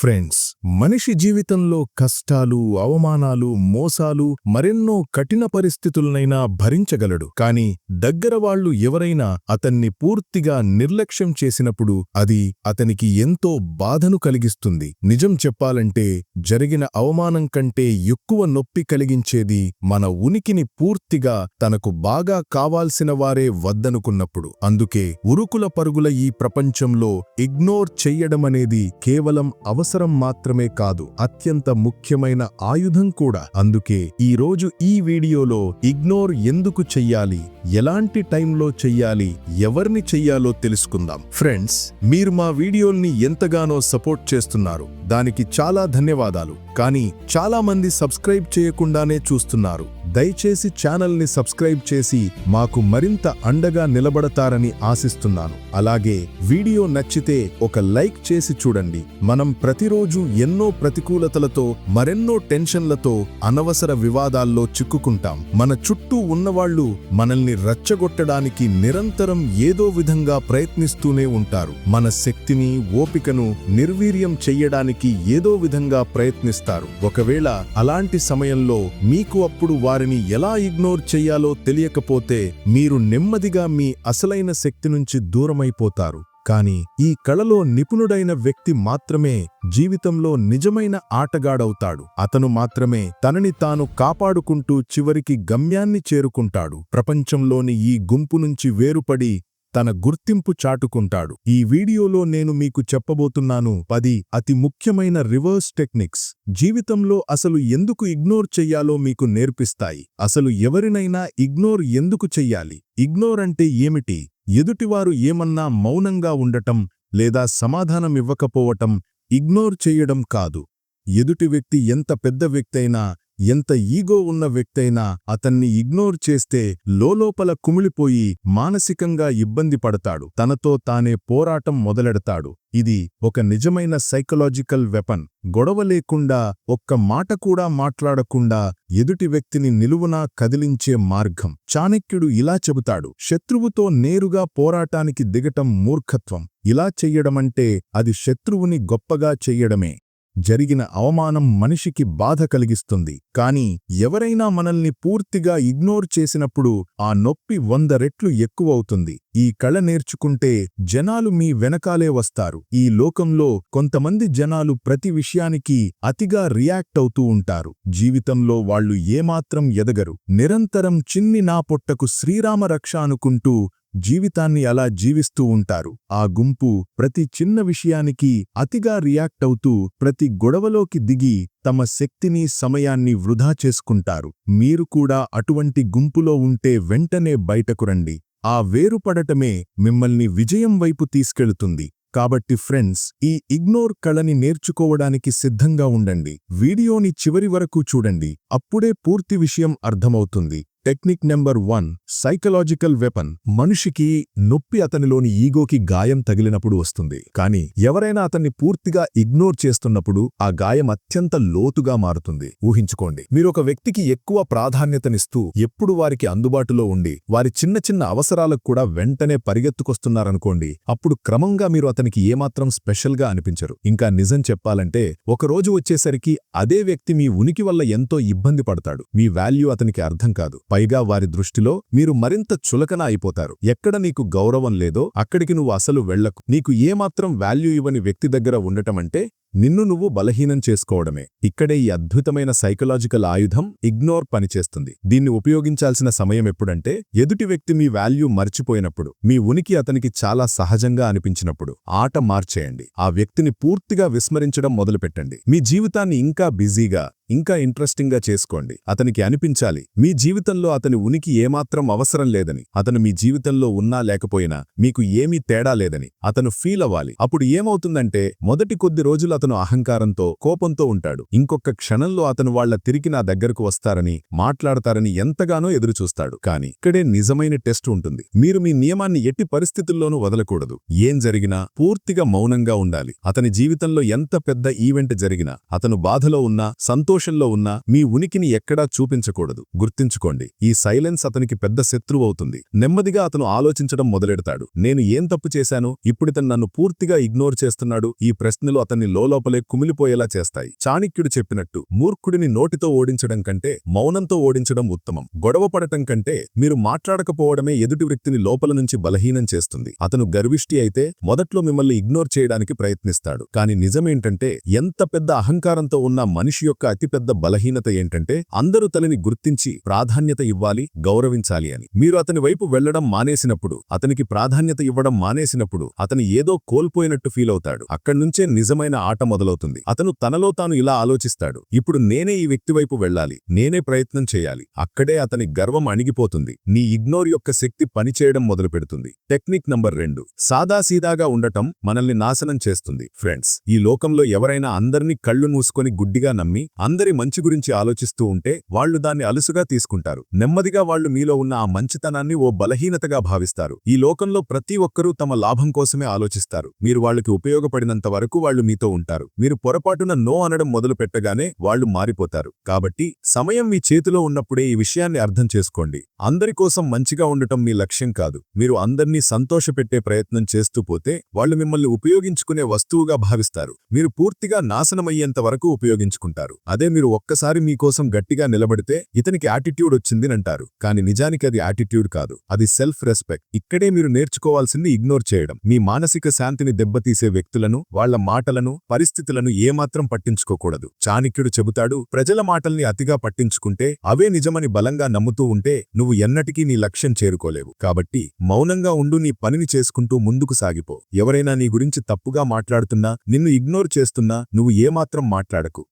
Friends మనిషి జీవితంలో కష్టాలు అవమానాలు మోసాలు మరెన్నో కఠిన పరిస్థితులనైనా భరించగలడు. కాని దగ్గర వాళ్ళు ఎవరైనా అతన్ని పూర్తిగా నిర్లక్ష్యం చేసినప్పుడు అది అతనికి ఎంతో బాధను కలిగిస్తుంది. నిజం చెప్పాలంటే జరిగిన అవమానం కంటే ఎక్కువ నొప్పి కలిగించేది మన ఉనికిని పూర్తిగా తనకు బాగా కావాల్సిన వారే వద్దనుకున్నప్పుడు. అందుకే ఉరుకుల పరుగుల ఈ ప్రపంచంలో ఇగ్నోర్ చెయ్యడమనేది కేవలం అవసరం అవసరం మాత్రమే కాదు అత్యంత ముఖ్యమైన ఆయుధం కూడా. అందుకే ఈరోజు ఈ వీడియోలో ఇగ్నోర్ ఎందుకు చెయ్యాలి ఎలాంటి టైంలో చెయ్యాలి ఎవరిని చెయ్యాలో తెలుసుకుందాం. ఫ్రెండ్స్ మీరు మా వీడియోల్ని ఎంతగానో సపోర్ట్ చేస్తున్నారు. దానికి చాలా ధన్యవాదాలు. కానీ చాలా మంది సబ్స్క్రైబ్ చేయకుండానే చూస్తున్నారు. దయచేసి ఛానల్ని సబ్స్క్రైబ్ చేసి మాకు మరింత అండగా నిలబడతారని ఆశిస్తున్నాను. అలాగే వీడియో నచ్చితే ఒక లైక్ చేసి చూడండి. మనం ప్రతిరోజు ఎన్నో ప్రతికూలతలతో మరెన్నో టెన్షన్లతో అనవసర వివాదాల్లో చిక్కుకుంటాం. మన చుట్టూ ఉన్నవాళ్ళు మనల్ని రచ్చగొట్టడానికి నిరంతరం ఏదో విధంగా ప్రయత్నిస్తూనే ఉంటారు. మన శక్తిని ఓపికను నిర్వీర్యం చెయ్యడానికి ఏదో విధంగా ప్రయత్నిస్తారు. ఒకవేళ అలాంటి సమయంలో మీకు అప్పుడు వారి వారిని ఎలా ఇగ్నోర్ చెయ్యాలో తెలియకపోతే మీరు నెమ్మదిగా మీ అసలైన శక్తి నుంచి దూరమైపోతారు. కాని ఈ కళలో నిపుణుడైన వ్యక్తి మాత్రమే జీవితంలో నిజమైన ఆటగాడవుతాడు. అతను మాత్రమే తనని తాను కాపాడుకుంటూ చివరికి గమ్యాన్ని చేరుకుంటాడు. ప్రపంచంలోని ఈ గుంపు నుంచి వేరుపడి తన గుర్తింపు చాటుకుంటాడు. ఈ వీడియోలో నేను మీకు చెప్పబోతున్నాను పది అతి ముఖ్యమైన రివర్స్ టెక్నిక్స్. జీవితంలో అసలు ఎందుకు ఇగ్నోర్ చెయ్యాలో మీకు నేర్పిస్తాయి. అసలు ఎవరినైనా ఇగ్నోర్ ఎందుకు చెయ్యాలి? ఇగ్నోర్ అంటే ఏమిటి? ఎదుటివారు ఏమన్నా మౌనంగా ఉండటం లేదా సమాధానమివ్వకపోవటం ఇగ్నోర్ చెయ్యడం కాదు. ఎదుటి వ్యక్తి ఎంత పెద్ద వ్యక్తైనా ఎంత ఈగో ఉన్న వ్యక్తైనా అతన్ని ఇగ్నోర్ చేస్తే లోలోపల కుమిలిపోయి మానసికంగా ఇబ్బంది పడతాడు. తనతో తానే పోరాటం మొదలెడతాడు. ఇది ఒక నిజమైన సైకలాజికల్ వెపన్. గొడవ లేకుండా ఒక్క మాట కూడా మాట్లాడకుండా ఎదుటి వ్యక్తిని నిలువునా కదిలించే మార్గం. చాణక్యుడు ఇలా చెబుతాడు. శత్రువుతో నేరుగా పోరాటానికి దిగటం మూర్ఖత్వం. ఇలా చెయ్యడమంటే అది శత్రువుని గొప్పగా చెయ్యడమే. జరిగిన అవమానం మనిషికి బాధ కలిగిస్తుంది. కాని ఎవరైనా మనల్ని పూర్తిగా ఇగ్నోర్ చేసినప్పుడు ఆ నొప్పి వంద రెట్లు ఎక్కువవుతుంది. ఈ కళ నేర్చుకుంటే జనాలు మీ వెనకాలే వస్తారు. ఈ లోకంలో కొంతమంది జనాలు ప్రతి విషయానికి అతిగా రియాక్ట్ అవుతూ ఉంటారు. జీవితంలో వాళ్ళు ఏమాత్రం ఎదగరు. నిరంతరం చిన్ని నా పొట్టకు శ్రీరామరక్ష అనుకుంటూ జీవితాన్ని అలా జీవిస్తూ ఉంటారు. ఆ గుంపు ప్రతి చిన్న విషయానికి అతిగా రియాక్ట్ అవుతూ ప్రతి గొడవలోకి దిగి తమ శక్తిని సమయాన్ని వృధా చేసుకుంటారు. మీరు కూడా అటువంటి గుంపులో ఉంటే వెంటనే బయటకు రండి. ఆ వేరుపడటమే మిమ్మల్ని విజయం వైపు తీసుకెళుతుంది. కాబట్టి ఫ్రెండ్స్ ఈ ఇగ్నోర్ కళని నేర్చుకోవడానికి సిద్ధంగా ఉండండి. వీడియోని చివరి వరకు చూడండి. అప్పుడే పూర్తి విషయం అర్థమవుతుంది. Technique number one psychological weapon. మనిషికి నొప్పి అతనిలోని ఈగోకి గాయం తగిలినప్పుడు వస్తుంది. కాని ఎవరైనా అతన్ని పూర్తిగా ఇగ్నోర్ చేస్తున్నప్పుడు ఆ గాయం అత్యంత లోతుగా మారుతుంది. ఊహించుకోండి. మీరొక వ్యక్తికి ఎక్కువ ప్రాధాన్యతనిస్తూ ఎప్పుడు వారికి అందుబాటులో ఉండి వారి చిన్న చిన్న అవసరాలకు కూడా వెంటనే పరిగెత్తుకొస్తున్నారనుకోండి అప్పుడు క్రమంగా మీరు అతనికి ఏమాత్రం స్పెషల్గా అనిపించరు. ఇంకా నిజం చెప్పాలంటే ఒకరోజు వచ్చేసరికి అదే వ్యక్తి మీ ఉనికి వల్ల ఎంతో ఇబ్బంది పడతాడు. మీ వాల్యూ అతనికి అర్థం కాదు. పైగా వారి దృష్టిలో మీరు మరింత చులకన అయిపోతారు. ఎక్కడ నీకు గౌరవం లేదో అక్కడికి నువ్వు అసలు వెళ్ళకు నీకు ఏమాత్రం వాల్యూ ఇవ్వని వ్యక్తి దగ్గర ఉండటమంటే నిన్ను నువ్వు బలహీనం చేసుకోవడమే. ఇక్కడే ఈ అద్భుతమైన సైకలాజికల్ ఆయుధం ఇగ్నోర్ పనిచేస్తుంది. దీన్ని ఉపయోగించాల్సిన సమయం ఎప్పుడంటే ఎదుటి వ్యక్తి మీ వాల్యూ మర్చిపోయినప్పుడు మీ ఉనికి అతనికి చాలా సహజంగా అనిపించినప్పుడు. ఆట మార్చేయండి. ఆ వ్యక్తిని పూర్తిగా విస్మరించడం మొదలుపెట్టండి. మీ జీవితాన్ని ఇంకా బిజీగా ఇంకా ఇంట్రెస్టింగ్గా చేసుకోండి. అతనికి అనిపించాలి మీ జీవితంలో అతని ఉనికి ఏమాత్రం అవసరం లేదని అతను మీ జీవితంలో ఉన్నా లేకపోయినా మీకు ఏమీ తేడా లేదని అతను ఫీల్ అవ్వాలి. అప్పుడు ఏమవుతుందంటే మొదటి కొద్ది రోజులు అతను అహంకారంతో కోపంతో ఉంటాడు. ఇంకొక క్షణంలో అతను వాళ్ళ తిరిగి నా దగ్గరకు వస్తారని మాట్లాడతారని ఎంతగానో ఎదురుచూస్తాడు. కాని ఇక్కడే నిజమైన టెస్ట్ ఉంటుంది. మీరు మీ నియమాన్ని ఎట్టి పరిస్థితుల్లోనూ వదలకూడదు. ఏం జరిగినా పూర్తిగా మౌనంగా ఉండాలి. అతని జీవితంలో ఎంత పెద్ద ఈవెంట్ జరిగినా అతను బాధలో ఉన్నా సంతోష ఎమోషన్లో ఉన్నా మీ ఉనికిని ఎక్కడా చూపించకూడదు. గుర్తించుకోండి ఈ సైలెన్స్ అతనికి పెద్ద శత్రువు అవుతుంది. నెమ్మదిగా అతను ఆలోచించడం మొదలెడతాడు. నేను ఏం తప్పు చేశాను? ఇప్పుడితను నన్ను పూర్తిగా ఇగ్నోర్ చేస్తున్నాడు. ఈ ప్రశ్నలు అతన్ని లోలోపలే కుమిలిపోయేలా చేస్తాయి. చాణిక్యుడు చెప్పినట్టు మూర్ఖుడిని నోటితో ఓడించడం కంటే మౌనంతో ఓడించడం ఉత్తమం. గొడవ పడటం కంటే మీరు మాట్లాడకపోవడమే ఎదుటి వ్యక్తిని లోపల నుంచి బలహీనం చేస్తుంది. అతను గర్విష్టి అయితే మొదట్లో మిమ్మల్ని ఇగ్నోర్ చేయడానికి ప్రయత్నిస్తాడు. కాని నిజమేంటంటే ఎంత పెద్ద అహంకారంతో ఉన్న మనిషి యొక్క అతి అతిపెద్ద బలహీనత ఏంటంటే అందరూ తనని గుర్తించి ప్రాధాన్యత ఇవ్వాలి గౌరవించాలి అని. మీరు అతని వైపు వెళ్ళడం మానేసినప్పుడు అతనికి ప్రాధాన్యత ఇవ్వడం మానేసినప్పుడు అతను ఏదో కోల్పోయినట్టు ఫీల్ అవుతాడు. అక్కడ్నుంచే నిజమైన ఆట మొదలవుతుంది. అతను తనలో తాను ఇలా ఆలోచిస్తాడు. ఇప్పుడు నేనే ఈ వ్యక్తి వైపు వెళ్ళాలి. నేనే ప్రయత్నం చేయాలి. అక్కడే అతని గర్వం అణిగిపోతుంది. నీ ఇగ్నోర్ యొక్క శక్తి పనిచేయడం మొదలుపెడుతుంది. టెక్నిక్ నంబర్ రెండు. సాదాసీదాగా ఉండటం మనల్ని నాశనం చేస్తుంది. ఫ్రెండ్స్ ఈ లోకంలో ఎవరైనా అందర్నీ కళ్ళు మూసుకొని గుడ్డిగా నమ్మి అందరి మంచి గురించి ఆలోచిస్తూ ఉంటే వాళ్ళు దాన్ని అలుసుగా తీసుకుంటారు. నెమ్మదిగా వాళ్ళు మీలో ఉన్న ఆ మంచితనాన్ని ఓ బలహీనతగా భావిస్తారు. ఈ లోకంలో ప్రతి ఒక్కరూ తమ లాభం కోసమే ఆలోచిస్తారు. మీరు వాళ్ళకి ఉపయోగపడినంత వరకు వాళ్ళు మీతో ఉంటారు. మీరు పొరపాటున నో అనడం మొదలు పెట్టగానే వాళ్ళు మారిపోతారు. కాబట్టి సమయం మీ చేతిలో ఉన్నప్పుడే ఈ విషయాన్ని అర్థం చేసుకోండి. అందరి కోసం మంచిగా ఉండటం మీ లక్ష్యం కాదు. మీరు అందర్నీ సంతోషపెట్టే ప్రయత్నం చేస్తూ పోతే వాళ్ళు మిమ్మల్ని ఉపయోగించుకునే వస్తువుగా భావిస్తారు. మీరు పూర్తిగా నాశనమయ్యేంత వరకు ఉపయోగించుకుంటారు. అదే మీరు ఒక్కసారి మీకోసం గట్టిగా నిలబడితే ఇతనికి యాటిట్యూడ్ వచ్చిందినంటారు కాని నిజానికి అది యాటిట్యూడ్ కాదు. అది సెల్ఫ్ రెస్పెక్ట్ ఇక్కడే మీరు నేర్చుకోవాల్సింది ఇగ్నోర్ చేయడం. మీ మానసిక శాంతిని దెబ్బతీసే వ్యక్తులను వాళ్ళ మాటలను పరిస్థితులను ఏమాత్రం పట్టించుకోకూడదు. చాణిక్యుడు చెబుతాడు ప్రజల మాటల్ని అతిగా పట్టించుకుంటే అవే నిజమని బలంగా నమ్ముతూ ఉంటే నువ్వు ఎన్నటికీ నీ లక్ష్యం చేరుకోలేవు. కాబట్టి మౌనంగా ఉండు నీ పనిని చేసుకుంటూ ముందుకు సాగిపో. ఎవరైనా నీ గురించి తప్పుగా మాట్లాడుతున్నా నిన్ను ఇగ్నోర్ చేస్తున్నా నువ్వు ఏమాత్రం మాట్లాడకు.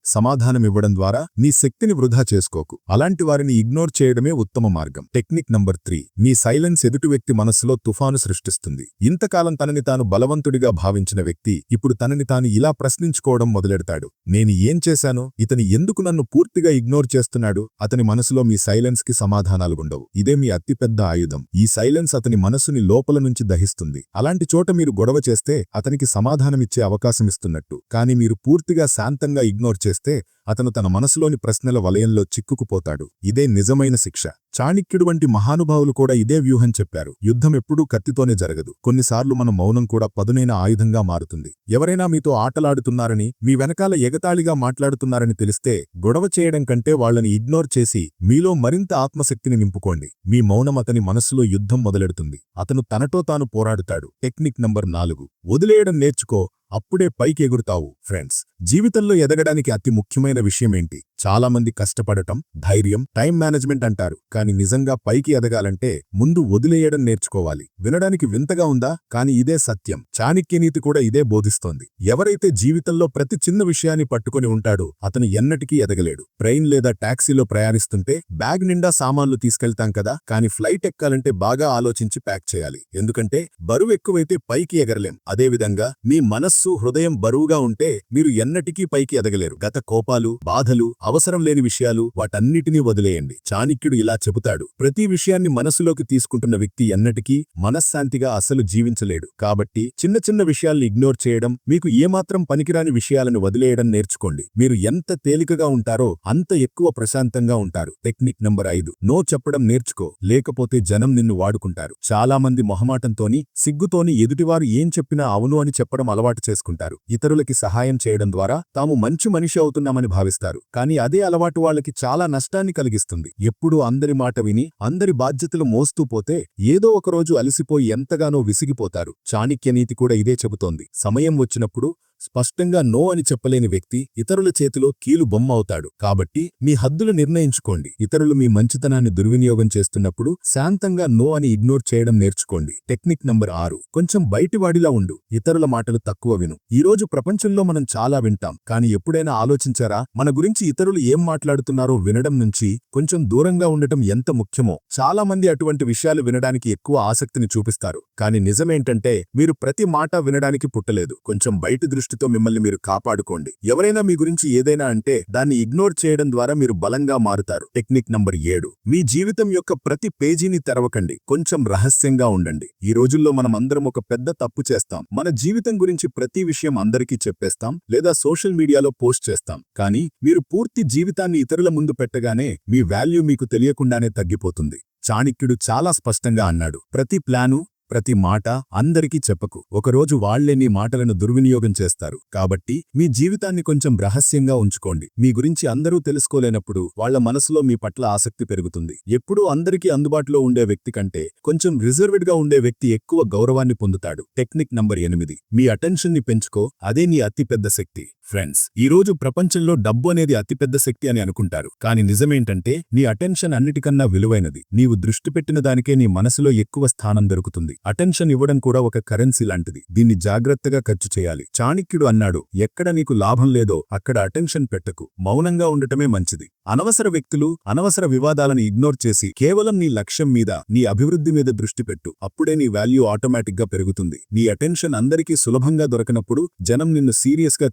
ఇవ్వడం ద్వారా నీ శక్తిని వృధా చేసుకోకు. అలాంటి వారిని ఇగ్నోర్ చేయడమే ఉత్తమ మార్గం. Technique number three. మీ సైలెన్స్ ఎదుటి వ్యక్తి మనస్సులో తుఫాను సృష్టిస్తుంది. ఇంతకాలం తనని తాను బలవంతుడిగా భావించిన వ్యక్తి ఇప్పుడు తనని తాను ఇలా ప్రశ్నించుకోవడం మొదలెడతాడు. నేను ఏం చేశాను? ఇతని ఎందుకు నన్ను పూర్తిగా ఇగ్నోర్ చేస్తున్నాడు? అతని మనసులో మీ సైలెన్స్కి సమాధానాలుగుండవు. ఇదే మీ అతిపెద్ద ఆయుధం. ఈ సైలెన్స్ అతని మనసుని లోపల నుంచి దహిస్తుంది. అలాంటి చోట మీరు గొడవ చేస్తే అతనికి సమాధానమిచ్చే అవకాశమిస్తున్నట్టు కానీ మీరు పూర్తిగా శాంతంగా ఇగ్నోర్ చేస్తే అతను తన మనసులోని ప్రశ్నల వలయంలో చిక్కుకుపోతాడు. ఇదే నిజమైన శిక్ష. చాణిక్యుడు వంటి మహానుభావులు కూడా ఇదే వ్యూహం చెప్పారు. యుద్ధం ఎప్పుడూ కత్తితోనే జరగదు. కొన్నిసార్లు మన మౌనం కూడా పదునైన ఆయుధంగా మారుతుంది. ఎవరైనా మీతో ఆటలాడుతున్నారని మీ వెనకాల ఎగతాళిగా మాట్లాడుతున్నారని తెలిస్తే గొడవ చేయడం కంటే వాళ్ళని ఇగ్నోర్ చేసి మీలో మరింత ఆత్మశక్తిని నింపుకోండి. మీ మౌనం అతని మనస్సులో యుద్ధం మొదలెడుతుంది. అతను తనతో తాను పోరాడుతాడు. టెక్నిక్ నంబర్ నాలుగు. వదిలేయడం నేర్చుకో. అప్పుడే పైకి ఎగురుతావు ఫ్రెండ్స్. జీవితంలో ఎదగడానికి అతి ముఖ్యమైన విషయమేంటి చాలామంది కష్టపడటం ధైర్యం టైం మేనేజ్మెంట్ అంటారు. కాని నిజంగా పైకి ఎదగాలంటే ముందు వదిలేయడం నేర్చుకోవాలి. వినడానికి వింతగా ఉందా? కాని ఇదే సత్యం. చాణిక్యనీతి కూడా ఇదే బోధిస్తోంది. ఎవరైతే జీవితంలో ప్రతి చిన్న విషయాన్ని పట్టుకొని ఉంటాడో అతను ఎన్నటికీ ఎదగలేడు. ట్రైన్ లేదా టాక్సీలో ప్రయాణిస్తుంటే బ్యాగ్ నిండా సామాన్లు తీసుకెళ్తాం కదా? కాని ఫ్లైట్ ఎక్కాలంటే బాగా ఆలోచించి ప్యాక్ చేయాలి. ఎందుకంటే బరువు ఎక్కువైతే పైకి ఎగరలేం. అదేవిధంగా మీ మనస్సు హృదయం బరువుగా ఉంటే మీరు ఎన్నటికీ పైకి ఎదగలేరు. గత కోపాలు బాధలు అవసరం లేని విషయాలు వాటన్నిటినీ వదిలేయండి. చాణక్యుడు ఇలా చెబుతాడు. ప్రతి విషయాన్ని మనసులోకి తీసుకుంటున్న వ్యక్తి ఎన్నటికీ మనశ్శాంతిగా అసలు జీవించలేడు. కాబట్టి చిన్న చిన్న విషయాల్ని ఇగ్నోర్ చేయడం మీకు ఏమాత్రం పనికిరాని విషయాలను వదిలేయడం నేర్చుకోండి. మీరు ఎంత తేలికగా ఉంటారో అంత ఎక్కువ ప్రశాంతంగా ఉంటారు. టెక్నిక్ నంబర్ ఐదు. నో చెప్పడం నేర్చుకో. లేకపోతే జనం నిన్ను వాడుకుంటారు. చాలా మంది మొహమాటంతోని సిగ్గుతోని ఎదుటివారు ఏం చెప్పినా అవును అని చెప్పడం అలవాటు చేసుకుంటారు. ఇతరులకి సహాయం చేయడం ద్వారా తాము మంచి మనిషి అవుతున్నామని భావిస్తారు. కానీ అదే అలవాటు వాళ్ళకి చాలా నష్టాన్ని కలిగిస్తుంది. ఎప్పుడూ అందరి మాట విని అందరి బాధ్యతలు మోస్తూ పోతే ఏదో ఒకరోజు అలసిపోయి ఎంతగానో విసిగిపోతారు. చాణిక్యనీతి కూడా ఇదే చెబుతోంది. సమయం వచ్చినప్పుడు స్పష్టంగా నో అని చెప్పలేని వ్యక్తి ఇతరుల చేతిలో కీలు బొమ్మ అవుతాడు కాబట్టి మీ హద్దులు నిర్ణయించుకోండి. ఇతరులు మీ మంచితనాన్ని దుర్వినియోగం చేస్తున్నప్పుడు శాంతంగా నో అని ఇగ్నోర్ చేయడం నేర్చుకోండి. టెక్నిక్ నంబర్ ఆరు. కొంచెం బయటివాడిలా ఉండు. ఇతరుల మాటలు తక్కువ విను. ఈ రోజు ప్రపంచంలో మనం చాలా వింటాం. కానీ ఎప్పుడైనా ఆలోచించారా? మన గురించి ఇతరులు ఏం మాట్లాడుతున్నారో వినడం నుంచి కొంచెం దూరంగా ఉండటం ఎంత ముఖ్యమో? చాలా మంది అటువంటి విషయాలు వినడానికి ఎక్కువ ఆసక్తిని చూపిస్తారు. కానీ నిజమేంటంటే మీరు ప్రతి మాట వినడానికి పుట్టలేదు. కొంచెం బయట దృష్టి దృష్టితో మిమ్మల్ని మీరు కాపాడుకోండి. ఎవరైనా మీ గురించి ఏదైనా అంటే దాన్ని ఇగ్నోర్ చేయడం ద్వారా మీరు బలంగా మారుతారు. టెక్నిక్ నంబర్ ఏడు. మీ జీవితం యొక్క ప్రతి పేజీని తెరవకండి. కొంచెం రహస్యంగా ఉండండి. ఈ రోజుల్లో మనం అందరం ఒక పెద్ద తప్పు చేస్తాం. మన జీవితం గురించి ప్రతి విషయం అందరికీ చెప్పేస్తాం లేదా సోషల్ మీడియాలో పోస్ట్ చేస్తాం. కానీ మీరు పూర్తి జీవితాన్ని ఇతరుల ముందు పెట్టగానే మీ వాల్యూ మీకు తెలియకుండానే తగ్గిపోతుంది. చాణిక్యుడు చాలా స్పష్టంగా అన్నాడు. ప్రతి ప్లాను ప్రతి మాట అందరికీ చెప్పకు. ఒకరోజు వాళ్ళే నీ మాటలను దుర్వినియోగం చేస్తారు. కాబట్టి మీ జీవితాన్ని కొంచెం రహస్యంగా ఉంచుకోండి. మీ గురించి అందరూ తెలుసుకోలేనప్పుడు వాళ్ళ మనసులో మీ పట్ల ఆసక్తి పెరుగుతుంది. ఎప్పుడూ అందరికీ అందుబాటులో ఉండే వ్యక్తి కంటే కొంచెం రిజర్వ్డ్గా ఉండే వ్యక్తి ఎక్కువ గౌరవాన్ని పొందుతాడు. టెక్నిక్ నంబర్ ఎనిమిది. మీ అటెన్షన్ని పెంచుకో. అదే నీ అతిపెద్ద శక్తి. ఫ్రెండ్స్ ఈ రోజు ప్రపంచంలో డబ్బు అనేది అతిపెద్ద శక్తి అని అనుకుంటారు. కానీ నిజమేంటంటే నీ అటెన్షన్ అన్నిటికన్నా విలువైనది. నీవు దృష్టి పెట్టిన దానికే నీ మనసులో ఎక్కువ స్థానం దొరుకుతుంది. అటెన్షన్ ఇవ్వడం కూడా ఒక కరెన్సీ లాంటిది. దీన్ని జాగ్రత్తగా ఖర్చు చేయాలి. చాణిక్యుడు అన్నాడు ఎక్కడ నీకు లాభం లేదో అక్కడ అటెన్షన్ పెట్టకు. మౌనంగా ఉండటమే మంచిది. అనవసర వ్యక్తులు అనవసర వివాదాలను ఇగ్నోర్ చేసి కేవలం నీ లక్ష్యం మీద నీ అభివృద్ధి మీద దృష్టి పెట్టు. అప్పుడే నీ వాల్యూ ఆటోమేటిక్గా పెరుగుతుంది. నీ అటెన్షన్ అందరికీ సులభంగా దొరకనప్పుడు జనం నిన్ను సీరియస్గా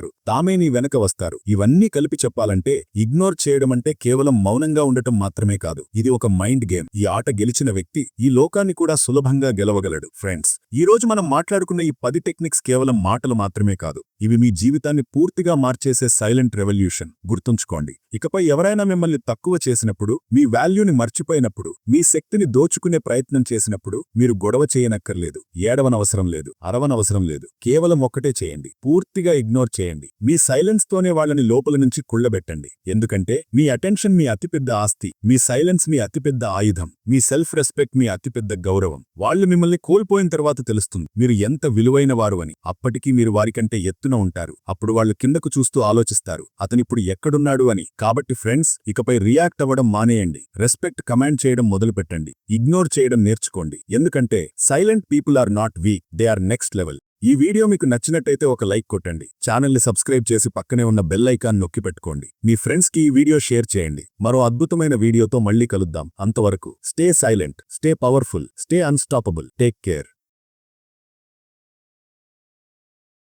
ఉంటారు తామే నీ వెనక వస్తారు. ఇవన్నీ కలిపి చెప్పాలంటే ఇగ్నోర్ చేయడం అంటే కేవలం మౌనంగా ఉండటం మాత్రమే కాదు. ఇది ఒక మైండ్ గేమ్. ఈ ఆట గెలిచిన వ్యక్తి ఈ లోకాన్ని కూడా సులభంగా గెలవగలడు. ఫ్రెండ్స్ ఈ రోజు మనం మాట్లాడుకున్న ఈ పది టెక్నిక్స్ కేవలం మాటలు మాత్రమే కాదు. ఇవి మీ జీవితాన్ని పూర్తిగా మార్చేసే సైలెంట్ రెవల్యూషన్. గుర్తుంచుకోండి ఇకపై ఎవరైనా మిమ్మల్ని తక్కువ చేసినప్పుడు మీ వాల్యూని మర్చిపోయినప్పుడు మీ శక్తిని దోచుకునే ప్రయత్నం చేసినప్పుడు మీరు గొడవ చేయనక్కర్లేదు ఏడవనవసరం లేదు అరవనవసరం లేదు కేవలం ఒక్కటే చేయండి పూర్తిగా ఇగ్నోర్ చేయండి. మీ సైలెన్స్ తోనే వాళ్ళని లోపల నుంచి కుళ్ళబెట్టండి. ఎందుకంటే మీ అటెన్షన్ మీ అతిపెద్ద ఆస్తి మీ సైలెన్స్ మీ అతిపెద్ద ఆయుధం మీ సెల్ఫ్ రెస్పెక్ట్ మీ అతిపెద్ద గౌరవం. వాళ్ళు మిమ్మల్ని కోల్పోయిన తర్వాత తెలుస్తుంది మీరు ఎంత విలువైన వారు అని. అప్పటికీ మీరు వారికంటే ఎత్తు ఎత్తున ఉంటారు. అప్పుడు వాళ్ళు కిందకు చూస్తూ ఆలోచిస్తారు. అతనిప్పుడు ఎక్కడున్నాడు అని. కాబట్టి ఫ్రెండ్స్ ఇకపై రియాక్ట్ అవ్వడం మానేయండి. రెస్పెక్ట్ కమాండ్ చేయడం మొదలుపెట్టండి. ఇగ్నోర్ చేయడం నేర్చుకోండి. ఎందుకంటే silent people are not weak. They are next level. ఈ వీడియో మీకు నచ్చినట్టయితే ఒక లైక్ కొట్టండి. ఛానల్ని సబ్స్క్రైబ్ చేసి పక్కనే ఉన్న బెల్ ఐకాన్ నొక్కి పెట్టుకోండి. మీ ఫ్రెండ్స్కి ఈ వీడియో షేర్ చేయండి. మరో అద్భుతమైన వీడియోతో మళ్ళీ కలుద్దాం. అంతవరకు stay silent stay powerful stay unstoppable. Take care.